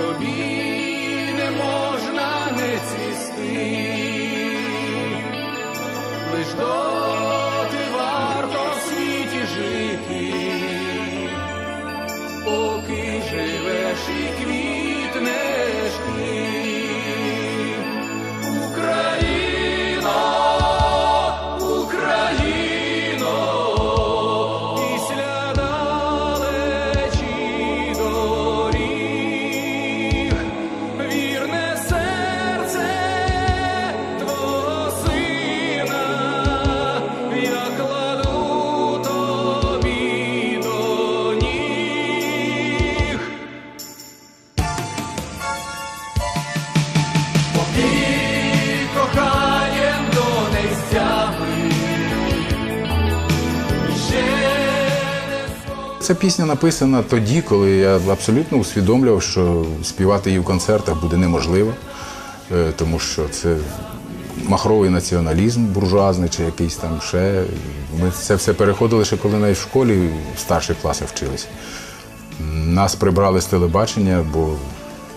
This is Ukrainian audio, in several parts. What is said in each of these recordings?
тобі не можна не цвісти, лиш доти Ця пісня написана тоді, коли я абсолютно усвідомлював, що співати її в концертах буде неможливо, е, тому що це махровий націоналізм буржуазний чи якийсь там ще. Ми це все переходили ще коли навіть в школі в старших класах вчилися. Нас прибрали з телебачення, бо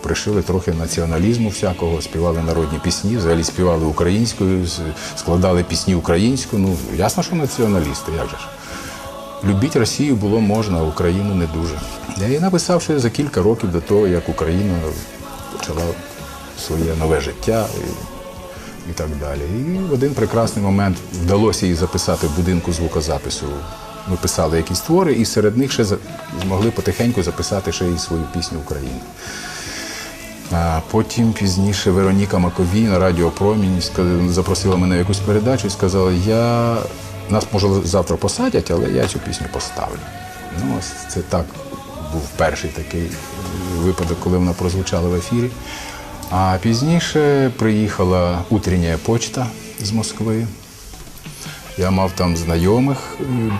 пришили трохи націоналізму всякого, співали народні пісні, взагалі співали українською, складали пісні українською. Ну, ясно, що націоналісти, як же ж. Любіть Росію було можна, а Україну не дуже. Я написав ще за кілька років до того, як Україна почала своє нове життя і, і так далі. І в один прекрасний момент вдалося її записати в будинку звукозапису. Ми писали якісь твори, і серед них ще змогли потихеньку записати ще і свою пісню Україна. А потім пізніше Вероніка Маковій на Радіо Промінь запросила мене в якусь передачу і сказала, я нас може завтра посадять, але я цю пісню поставлю. Ну, ось це так був перший такий випадок, коли вона прозвучала в ефірі. А пізніше приїхала утрення почта з Москви. Я мав там знайомих,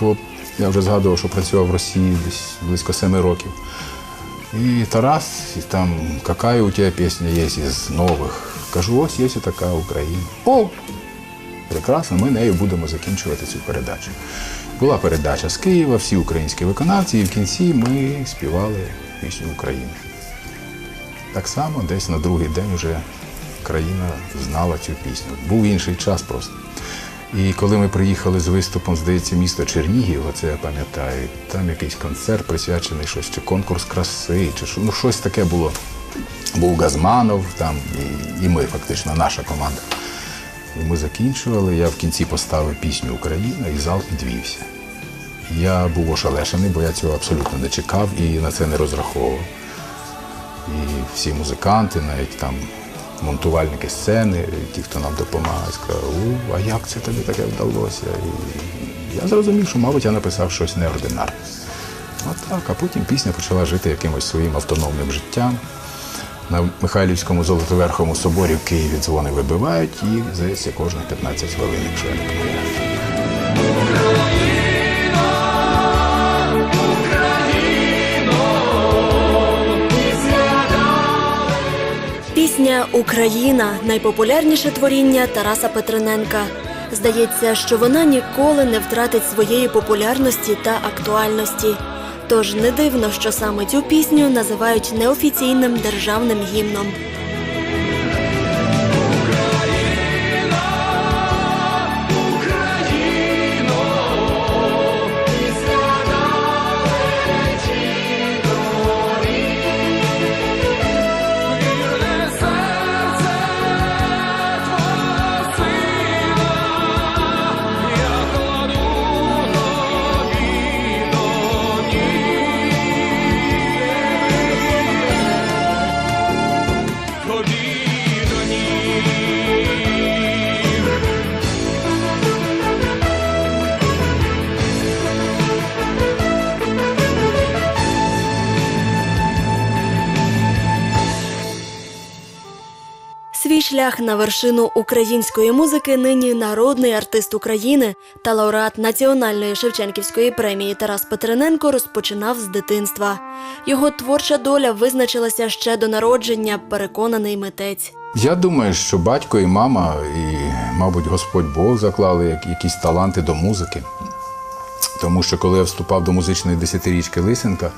бо я вже згадував, що працював в Росії десь близько семи років. І Тарас, і там, яка у тебе пісня є із нових? Кажу, ось є така Україна. О! Прекрасно, ми нею будемо закінчувати цю передачу. Була передача з Києва, всі українські виконавці, і в кінці ми співали пісню України. Так само десь на другий день вже країна знала цю пісню. Був інший час просто. І коли ми приїхали з виступом, здається, місто Чернігів, оце я пам'ятаю, там якийсь концерт присвячений щось, чи конкурс краси, чи ну щось таке було. Був Газманов там, і, і ми, фактично, наша команда. І ми закінчували. Я в кінці поставив пісню Україна і зал підвівся. Я був ошелешений, бо я цього абсолютно не чекав і на це не розраховував. І всі музиканти, навіть там монтувальники сцени, ті, хто нам допомагає, сказали, а як це тобі таке вдалося? І я зрозумів, що, мабуть, я написав щось неординарне. От так, а потім пісня почала жити якимось своїм автономним життям. На Михайлівському Золотоверховому соборі в Києві дзвони вибивають, і, здається, кожних 15 хвилин, якщо я не помиляюсь. Пісня Україна найпопулярніше творіння Тараса Петриненка. Здається, що вона ніколи не втратить своєї популярності та актуальності. Тож не дивно, що саме цю пісню називають неофіційним державним гімном. Шлях на вершину української музики нині народний артист України та лауреат Національної Шевченківської премії Тарас Петрененко розпочинав з дитинства. Його творча доля визначилася ще до народження, переконаний митець. Я думаю, що батько і мама, і, мабуть, Господь Бог заклали якісь таланти до музики. Тому що коли я вступав до музичної десятирічки Лисенка,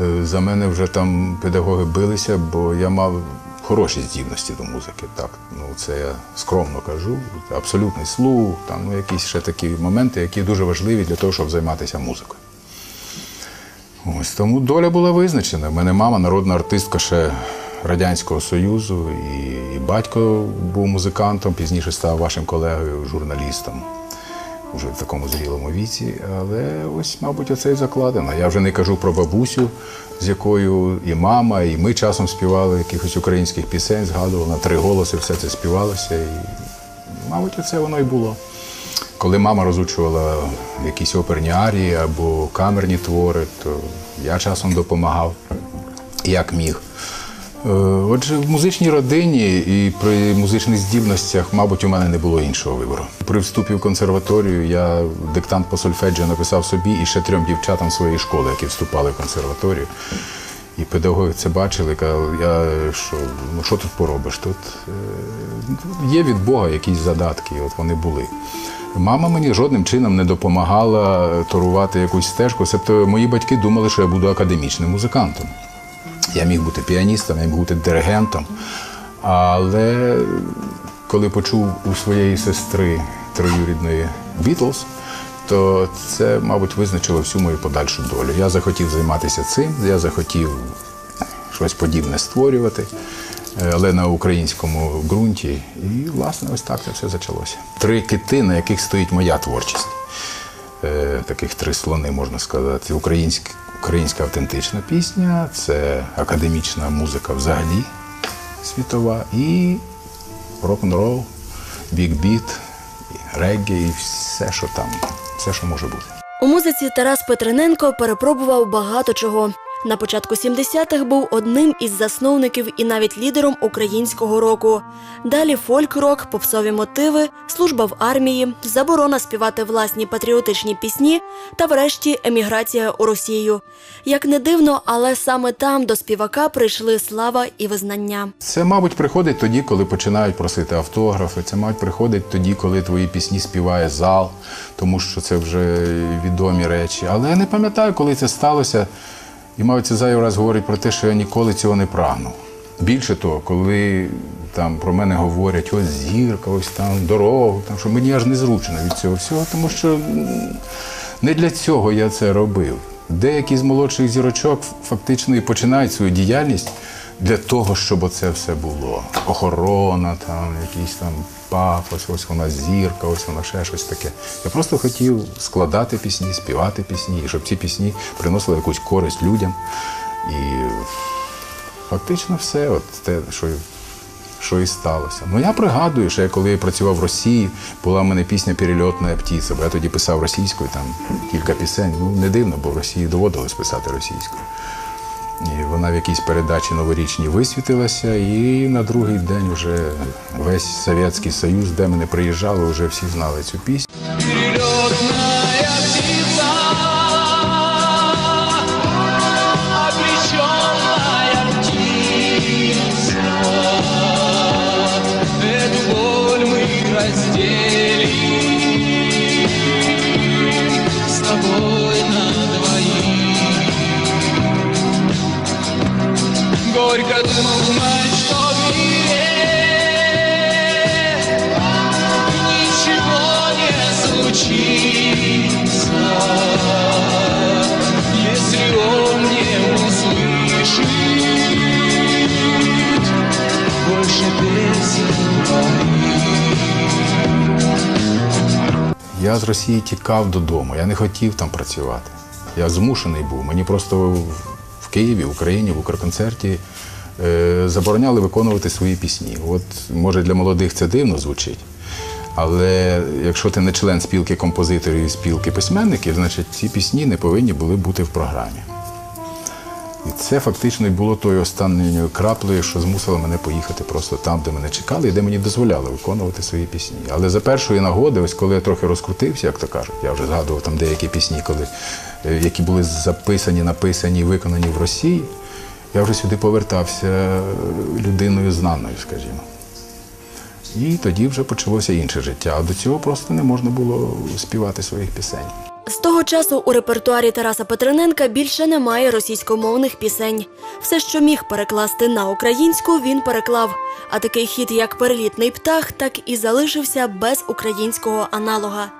е, за мене вже там педагоги билися, бо я мав хороші здібності до музики. Так, ну це я скромно кажу. Абсолютний слух, там ну, якісь ще такі моменти, які дуже важливі для того, щоб займатися музикою. Ось тому доля була визначена. У мене мама народна артистка ще Радянського Союзу, і, і батько був музикантом, пізніше став вашим колегою, журналістом. Вже в такому зрілому віці, але ось, мабуть, оце і закладено. Я вже не кажу про бабусю, з якою і мама, і ми часом співали якихось українських пісень, згадували на три голоси, все це співалося. І, мабуть, оце воно і було. Коли мама розучувала якісь оперні арії або камерні твори, то я часом допомагав, як міг. Е, Отже, в музичній родині і при музичних здібностях, мабуть, у мене не було іншого вибору. При вступі в консерваторію я диктант по сольфеджіо написав собі і ще трьом дівчатам своєї школи, які вступали в консерваторію. І педагоги це бачили, казали, я що, ну що тут поробиш? Тут е, є від Бога якісь задатки, от вони були. Мама мені жодним чином не допомагала торувати якусь стежку, себто мої батьки думали, що я буду академічним музикантом. Я міг бути піаністом, я міг бути диригентом. Але коли почув у своєї сестри троюрідної Бітлз, то це, мабуть, визначило всю мою подальшу долю. Я захотів займатися цим, я захотів щось подібне створювати, е, але на українському ґрунті. І, власне, ось так це все почалося. Три кити, на яких стоїть моя творчість. Е, Таких три слони, можна сказати. Українська, українська автентична пісня, це академічна музика взагалі світова, і рок-н-рол, бік-біт, реггі, і все, що там, все, що може бути. У музиці Тарас Петрененко перепробував багато чого. На початку 70-х був одним із засновників і навіть лідером українського року. Далі фольк-рок, попсові мотиви, служба в армії, заборона співати власні патріотичні пісні та, врешті, еміграція у Росію. Як не дивно, але саме там до співака прийшли слава і визнання. Це, мабуть, приходить тоді, коли починають просити автографи. Це, мабуть, приходить тоді, коли твої пісні співає зал, тому що це вже відомі речі. Але я не пам'ятаю, коли це сталося. І, мабуть, це зайвий раз говорить про те, що я ніколи цього не прагнув. Більше того, коли там про мене говорять, ось зірка, ось там дорогу, там, що мені аж незручно від цього всього, тому що не для цього я це робив. Деякі з молодших зірочок фактично і починають свою діяльність для того, щоб оце все було. Охорона, там, якийсь там пафос, ось вона зірка, ось вона ще щось таке. Я просто хотів складати пісні, співати пісні, і щоб ці пісні приносили якусь користь людям. І фактично все, от те, що, що і сталося. Ну я пригадую, що я коли працював в Росії, була в мене пісня Перельотна птиця, бо я тоді писав російською, там кілька пісень. Ну, не дивно, бо в Росії доводилось писати російською. І вона в якійсь передачі новорічній висвітилася, і на другий день вже весь Совєтський Союз, де ми не приїжджали, вже всі знали цю пісню. З Росії тікав додому, я не хотів там працювати. Я змушений був. Мені просто в- Києві, в Україні, в Укрконцерті е, забороняли виконувати свої пісні. От може для молодих це дивно звучить. Але якщо ти не член спілки композиторів і спілки письменників, значить ці пісні не повинні були бути в програмі. І це фактично і було тою останньою краплею, що змусило мене поїхати просто там, де мене чекали, і де мені дозволяли виконувати свої пісні. Але за першої нагоди, ось коли я трохи розкрутився, як то кажуть, я вже згадував там деякі пісні, коли, е, які були записані, написані і виконані в Росії, я вже сюди повертався е, людиною знаною, скажімо. І тоді вже почалося інше життя. А до цього просто не можна було співати своїх пісень. З того часу у репертуарі Тараса Петрененка більше немає російськомовних пісень. Все, що міг перекласти на українську, він переклав. А такий хіт, як перелітний птах, так і залишився без українського аналога.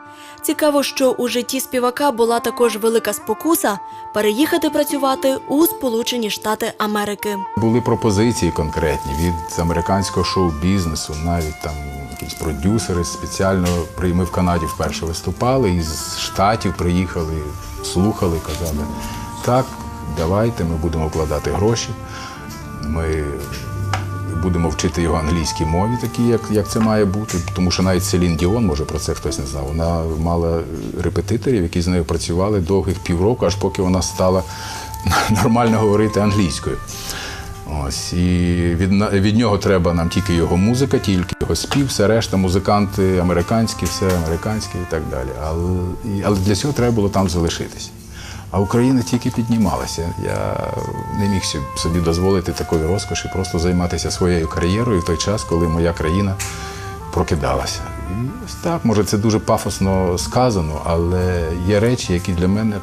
Цікаво, що у житті співака була також велика спокуса переїхати працювати у Сполучені Штати Америки. Були пропозиції конкретні від американського шоу-бізнесу, навіть там якісь продюсери спеціально при- ми в Канаді вперше виступали, і з штатів приїхали, слухали, казали, так, давайте, ми будемо вкладати гроші. Ми будемо вчити його англійській мові, такі, як, як це має бути. Тому що навіть Селін Діон, може про це хтось не знав. Вона мала репетиторів, які з нею працювали довгих півроку, аж поки вона стала нормально говорити англійською. Ось і від, від нього треба нам тільки його музика, тільки його спів, все решта, музиканти американські, все американське і так далі. Але, але для цього треба було там залишитись. А Україна тільки піднімалася. Я не міг собі дозволити такої розкоші, просто займатися своєю кар'єрою в той час, коли моя країна прокидалася. І ось так, може, це дуже пафосно сказано, але є речі, які для мене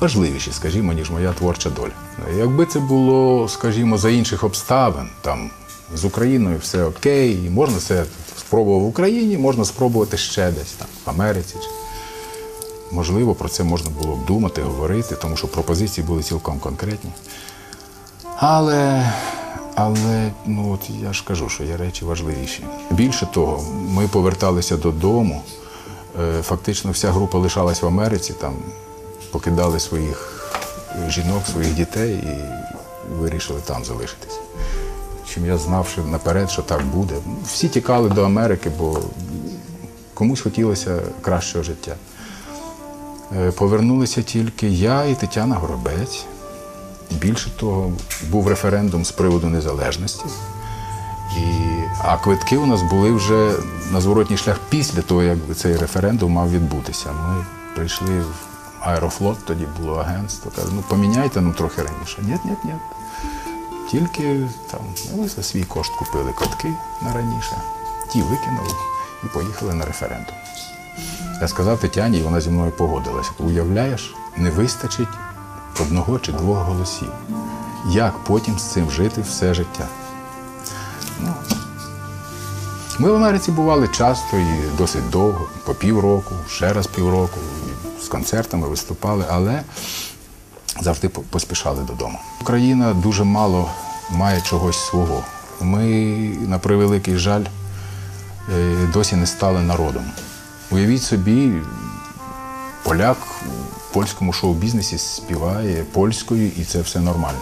важливіші, скажімо, ніж моя творча доля. Якби це було, скажімо, за інших обставин, там з Україною все окей, і можна це спробував в Україні, можна спробувати ще десь там, в Америці. Можливо, про це можна було б думати, говорити, тому що пропозиції були цілком конкретні. Але, але ну от я ж кажу, що є речі важливіші. Більше того, ми поверталися додому. е, Фактично вся група лишалась в Америці, там покидали своїх жінок, своїх дітей і вирішили там залишитись. Чим я знав, що наперед, що так буде. Всі тікали до Америки, бо комусь хотілося кращого життя. Е, Повернулися тільки я і Тетяна Горобець. Більше того, був референдум з приводу незалежності. І, а квитки у нас були вже на зворотній шлях після того, як цей референдум мав відбутися. Ми прийшли в Аерофлот, тоді було агентство. Каже, ну поміняйте ну трохи раніше. Ні, ні, ні. Тільки там ми за свій кошт купили квитки на раніше, ті викинули і поїхали на референдум. Я сказав Тетяні, і вона зі мною погодилася. Уявляєш, не вистачить одного чи двох голосів. Як потім з цим жити все життя? Ну, ми в Америці бували часто і досить довго, по півроку, ще раз півроку, з концертами виступали, але завжди поспішали додому. Україна дуже мало має чогось свого. Ми, на превеликий жаль, е, досі не стали народом. Уявіть собі, поляк в польському шоу-бізнесі співає польською, і це все нормально.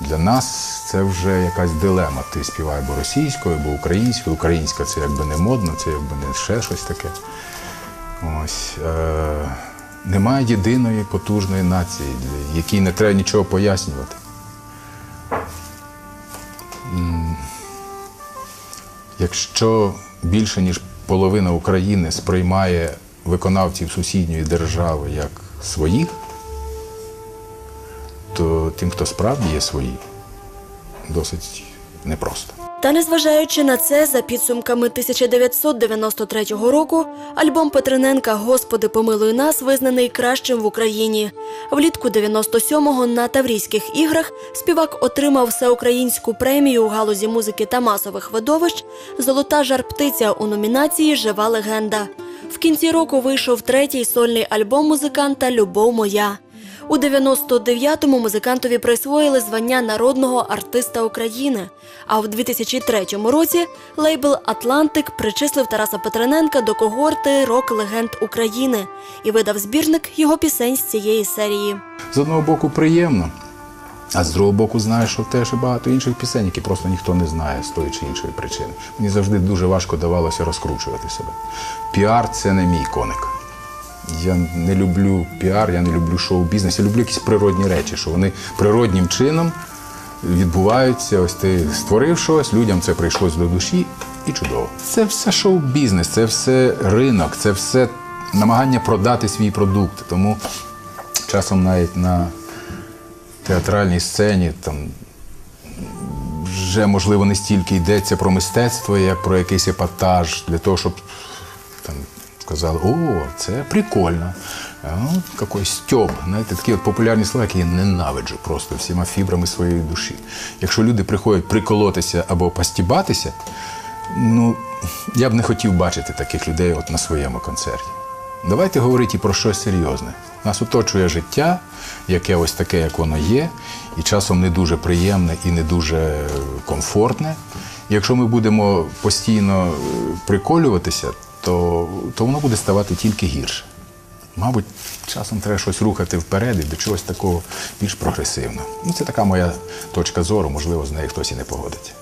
Для нас це вже якась дилема. Ти співай або російською, або українською. Українська це якби не модно, це якби не ще щось таке. Ось. Е- немає єдиної потужної нації, якій не треба нічого пояснювати. Якщо більше ніж половина України сприймає виконавців сусідньої держави як своїх, то тим, хто справді є свої, досить непросто. Та незважаючи на це, за підсумками 1993 року, альбом Петрененка Господи помилуй нас визнаний кращим в Україні. Влітку 97-го на Таврійських іграх співак отримав всеукраїнську премію у галузі музики та масових видовищ Золота жар-птиця у номінації Жива легенда. В кінці року вийшов третій сольний альбом музиканта Любов моя. У 99-му музикантові присвоїли звання народного артиста України. А в 2003 році лейбл Атлантик причислив Тараса Петрененка до когорти рок легенд України і видав збірник його пісень з цієї серії. З одного боку, приємно, а з другого боку, знаєш, що теж багато інших пісень, які просто ніхто не знає з тої чи іншої причини. Мені завжди дуже важко давалося розкручувати себе. Піар це не мій коник. Я не люблю піар, я не люблю шоу-бізнес, я люблю якісь природні речі, що вони природнім чином відбуваються. Ось ти створив щось, людям це прийшлось до душі і чудово. Це все шоу-бізнес, це все ринок, це все намагання продати свій продукт. Тому часом навіть на театральній сцені там вже можливо не стільки йдеться про мистецтво, як про якийсь епатаж, для того, щоб там сказали, о, це прикольно. Ну, якийсь стьоб. Знаєте, такі от популярні слова, які я ненавиджу просто всіма фібрами своєї душі. Якщо люди приходять приколотися або постібатися, ну я б не хотів бачити таких людей от на своєму концерті. Давайте говорити про щось серйозне. Нас оточує життя, яке ось таке, як воно є, і часом не дуже приємне і не дуже комфортне. Якщо ми будемо постійно е, приколюватися, то, то воно буде ставати тільки гірше. Мабуть, часом треба щось рухати вперед і до чогось такого більш прогресивного. Ну, це така моя точка зору, можливо, з нею хтось і не погодиться.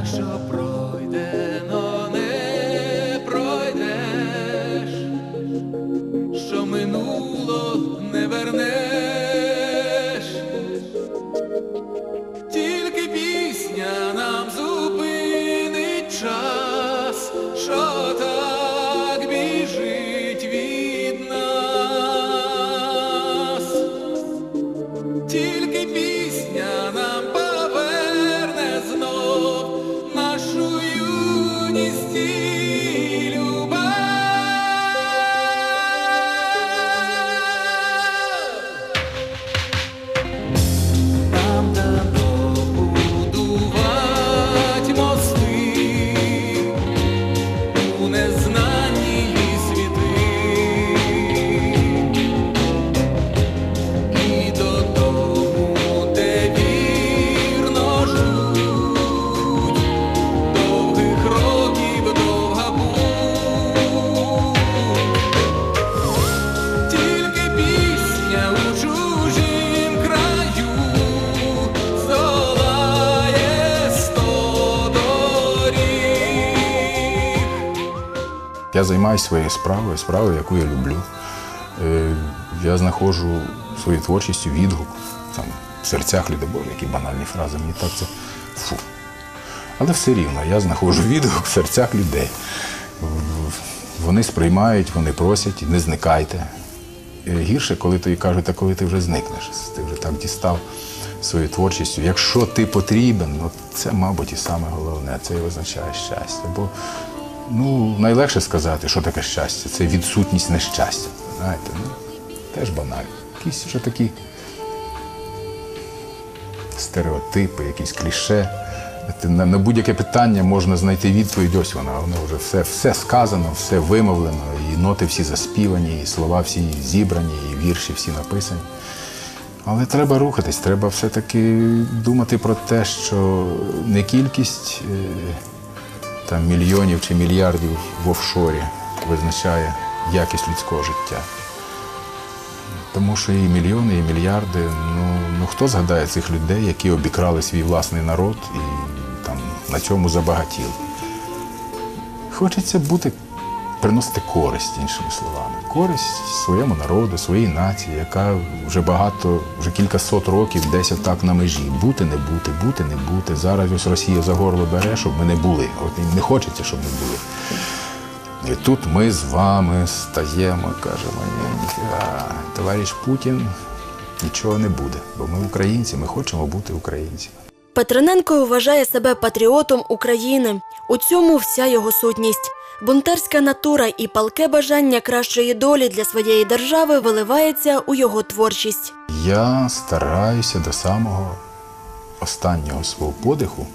Шлях, що займаюся своєю справою, справою, яку я люблю. Е, Я знаходжу своєю творчістю відгук там, в серцях людей, Боже, які банальні фрази, мені так це фу. Але все рівно я знаходжу відгук в серцях людей. Вони сприймають, вони просять, не зникайте. Е, Гірше, коли тобі кажуть, а коли ти вже зникнеш, ти вже так дістав своєю творчістю. Якщо ти потрібен, ну це, мабуть, і саме головне, це і означає щастя. Бо ну, найлегше сказати, що таке щастя, це відсутність нещастя. Знаєте, ну, теж банально. Якісь вже такі стереотипи, якісь кліше. На, на будь-яке питання можна знайти відповідь, ось вона, воно вже все, все сказано, все вимовлено, і ноти всі заспівані, і слова всі зібрані, і вірші всі написані. Але треба рухатись, треба все-таки думати про те, що не кількість е, там, мільйонів чи мільярдів в офшорі визначає якість людського життя. Тому що і мільйони, і мільярди. Ну, ну хто згадає цих людей, які обікрали свій власний народ і там на цьому забагатіли? Хочеться бути, приносити користь, іншими словами. Користь своєму народу, своїй нації, яка вже багато, вже кілька сот років десь отак на межі. Бути, не бути, бути, не бути. Зараз ось Росія за горло бере, щоб ми не були. От їм не хочеться, щоб ми були. І тут ми з вами стаємо, кажемо, товариш Путін, нічого не буде, бо ми українці, ми хочемо бути українцями. Петрененко вважає себе патріотом України. У цьому вся його сутність. Бунтарська натура і палке бажання кращої долі для своєї держави виливається у його творчість. Я стараюся до самого останнього свого подиху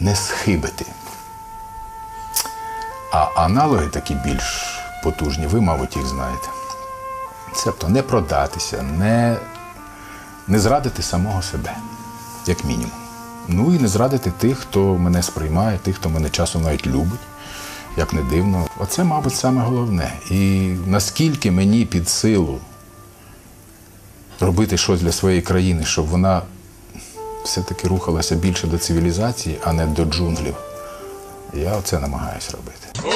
не схибити. А аналоги такі більш потужні, ви, мабуть, їх знаєте. Тобто не продатися, не, не зрадити самого себе, як мінімум. Ну і не зрадити тих, хто мене сприймає, тих, хто мене часом навіть любить, як не дивно. Оце, мабуть, саме головне. І наскільки мені під силу робити щось для своєї країни, щоб вона все-таки рухалася більше до цивілізації, а не до джунглів. Я оце намагаюся робити.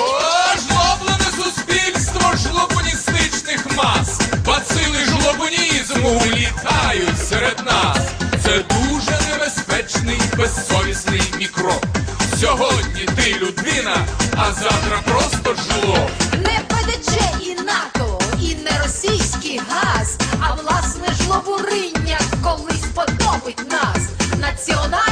Жлоблене суспільство жлобуністичних мас. Бацили жлобунізму літають серед нас. Це дуже небезпечний, безсовісний мікроб. Сьогодні ти людина, а завтра просто жло. Не ПДЧ і НАТО, і не російський газ, а власне жлобуриння колись подобить нас. Національна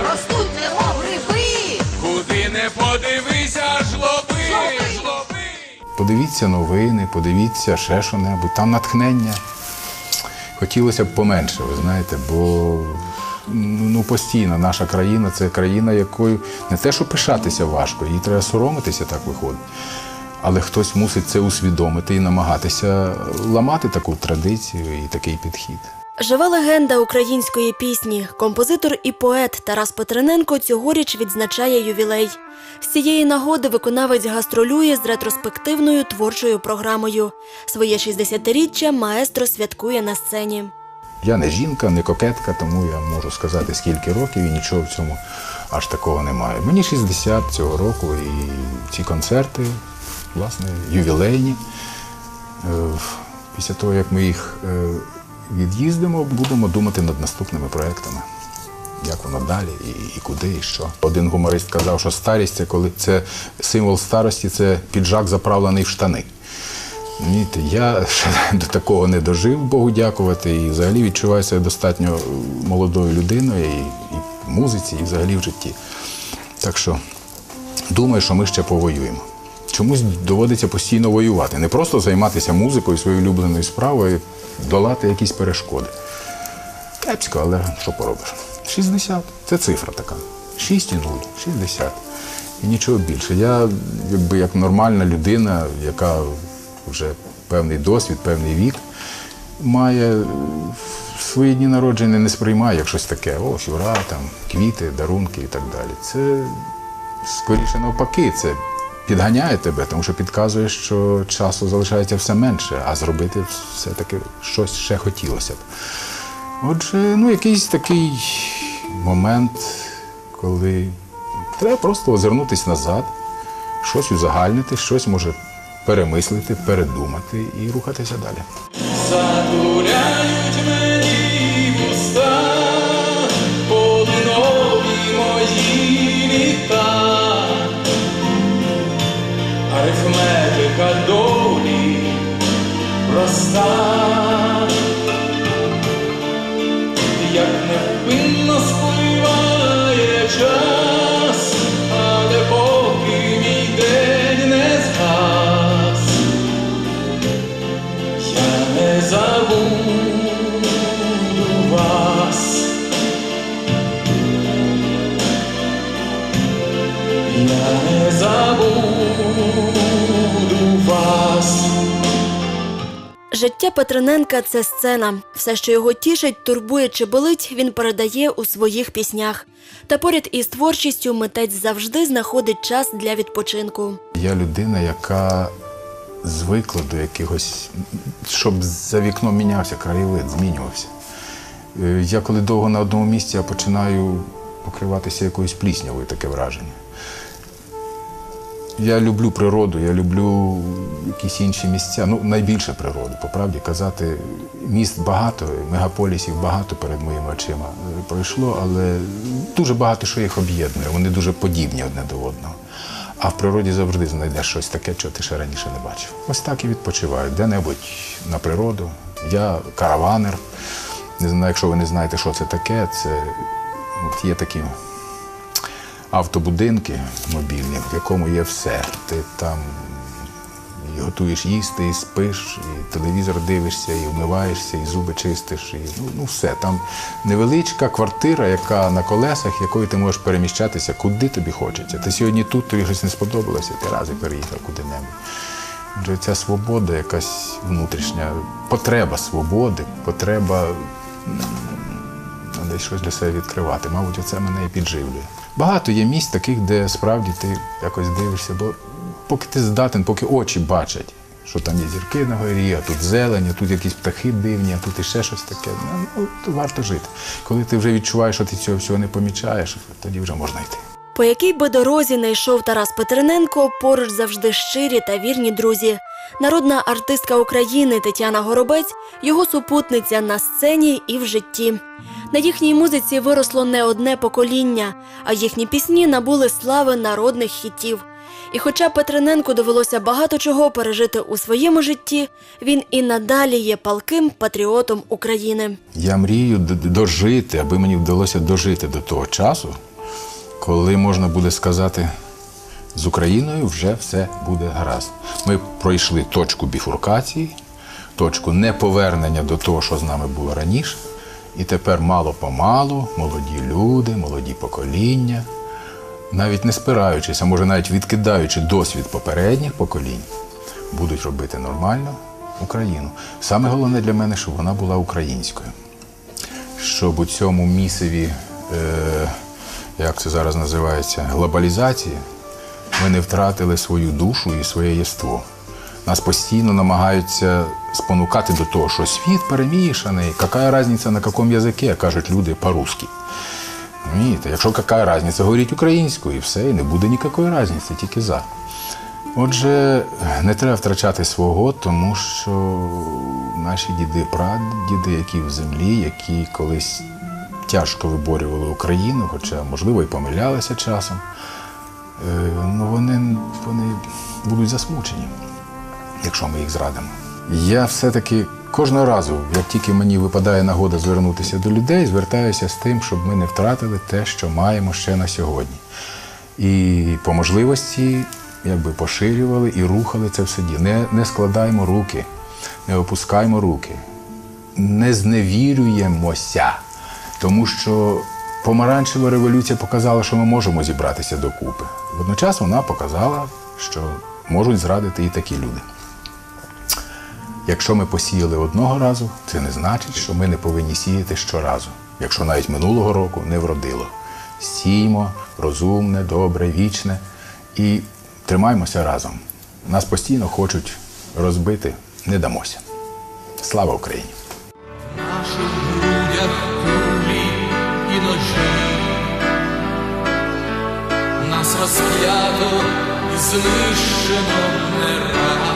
ростуть немов гриби. Куди не подивися, жлоби, Жлоби. жлоби. Подивіться новини, подивіться ще що-небудь. Там натхнення. Хотілося б поменше, ви знаєте, бо ну, постійно наша країна це країна, якою не те, що пишатися важко, їй треба соромитися, так виходить. Але хтось мусить це усвідомити і намагатися ламати таку традицію і такий підхід. Жива легенда української пісні, композитор і поет Тарас Петрененко цьогоріч відзначає ювілей. З цієї нагоди виконавець гастролює з ретроспективною творчою програмою. Своє 60-річчя маестро святкує на сцені. Я не жінка, не кокетка, тому я можу сказати, скільки років і нічого в цьому аж такого немає. Мені 60 цього року, і ці концерти, власне, ювілейні. Е, Після того, як ми їх е, від'їздимо, будемо думати над наступними проектами. Як воно далі, і, і куди, і що. Один гуморист казав, що старість це коли це символ старості, це піджак заправлений в штани. Розумієте, я ще до такого не дожив, Богу дякувати, і взагалі відчуваю себе достатньо молодою людиною і, і в музиці, і взагалі в житті. Так що думаю, що ми ще повоюємо. Чомусь доводиться постійно воювати. Не просто займатися музикою, своєю улюбленою справою, долати якісь перешкоди. Кепсько, але що поробиш? 60 це цифра така. 6 і 0, 60. І нічого більше. Я, якби як нормальна людина, яка вже певний досвід, певний вік, має свої дні народження не сприймає як щось таке. О, фюра, там, квіти, дарунки і так далі. Це скоріше навпаки, це підганяє тебе, тому що підказує, що часу залишається все менше, а зробити все-таки щось ще хотілося б. Отже, ну якийсь такий момент, коли треба просто озирнутися назад, щось узагальнити, щось може перемислити, передумати і рухатися далі. Життя Петрененка це сцена. Все, що його тішить, турбує чи болить, він передає у своїх піснях. Та поряд із творчістю митець завжди знаходить час для відпочинку. Я людина, яка звикла до якихось, щоб за вікном мінявся краєвид, змінювався. Е, Я коли довго на одному місці, я починаю покриватися якоюсь пліснявою, таке враження. Я люблю природу, я люблю якісь інші місця. Ну, найбільше природу, по правді казати. Міст багато, мегаполісів багато перед моїми очима пройшло, але дуже багато що їх об'єднує. Вони дуже подібні одне до одного. А в природі завжди знайдеш щось таке, чого ти ще раніше не бачив. Ось так і відпочиваю. Де-небудь на природу. Я караванер. Не знаю, якщо ви не знаєте, що це таке, це от є такі автобудинки мобільні, в якому є все. Ти там і готуєш їсти, і спиш, і телевізор дивишся, і вмиваєшся, і зуби чистиш, і ну, ну все. Там невеличка квартира, яка на колесах, якою ти можеш переміщатися, куди тобі хочеться. Ти сьогодні тут, тобі щось не сподобалося, ти рази переїхав куди-небудь. Ця свобода, якась внутрішня потреба свободи, потреба десь щось для себе відкривати. Мабуть, оце мене і підживлює. Багато є місць таких, де справді ти якось дивишся, бо поки ти здатен, поки очі бачать, що там є зірки на горі, а тут зелень, а тут якісь птахи дивні, а тут іще щось таке. Ну, ну, то варто жити. Коли ти вже відчуваєш, що ти цього всього не помічаєш, тоді вже можна йти. По якій би дорозі не йшов Тарас Петрененко, поруч завжди щирі та вірні друзі. Народна артистка України Тетяна Горобець, його супутниця на сцені і в житті. На їхній музиці виросло не одне покоління, а їхні пісні набули слави народних хітів. І хоча Петрененку довелося багато чого пережити у своєму житті, він і надалі є палким патріотом України. Я мрію дожити, аби мені вдалося дожити до того часу, коли можна буде сказати, з Україною вже все буде гаразд. Ми пройшли точку біфуркації, точку неповернення до того, що з нами було раніше. І тепер мало-помалу молоді люди, молоді покоління, навіть не спираючись, а може навіть відкидаючи досвід попередніх поколінь, будуть робити нормально Україну. Саме головне для мене, щоб вона була українською. Щоб у цьому місиві, е, як це зараз називається, глобалізації, ми не втратили свою душу і своє єство. Нас постійно намагаються спонукати до того, що світ перемішаний, яка різниця на якому язикі, кажуть люди по-русски. Розумієте, якщо яка різниця, говоріть українською і все, і не буде ніякої різниці, тільки за. Отже, не треба втрачати свого, тому що наші діди, прадіди, які в землі, які колись тяжко виборювали Україну, хоча, можливо, і помилялися часом, е, ну вони, вони будуть засмучені, якщо ми їх зрадимо. Я все-таки кожного разу, як тільки мені випадає нагода звернутися до людей, звертаюся з тим, щоб ми не втратили те, що маємо ще на сьогодні. І по можливості якби поширювали і рухали це все діло. Не, не складаємо руки, не опускаємо руки, не зневірюємося, тому що помаранчева революція показала, що ми можемо зібратися докупи. Водночас вона показала, що можуть зрадити і такі люди. Якщо ми посіяли одного разу, це не значить, що ми не повинні сіяти щоразу, якщо навіть минулого року не вродило. Сіймо розумне, добре, вічне і тримаймося разом. Нас постійно хочуть розбити, не дамося. Слава Україні! наших грудях кулі і ножі. Нас розп'ято і знищено не раз.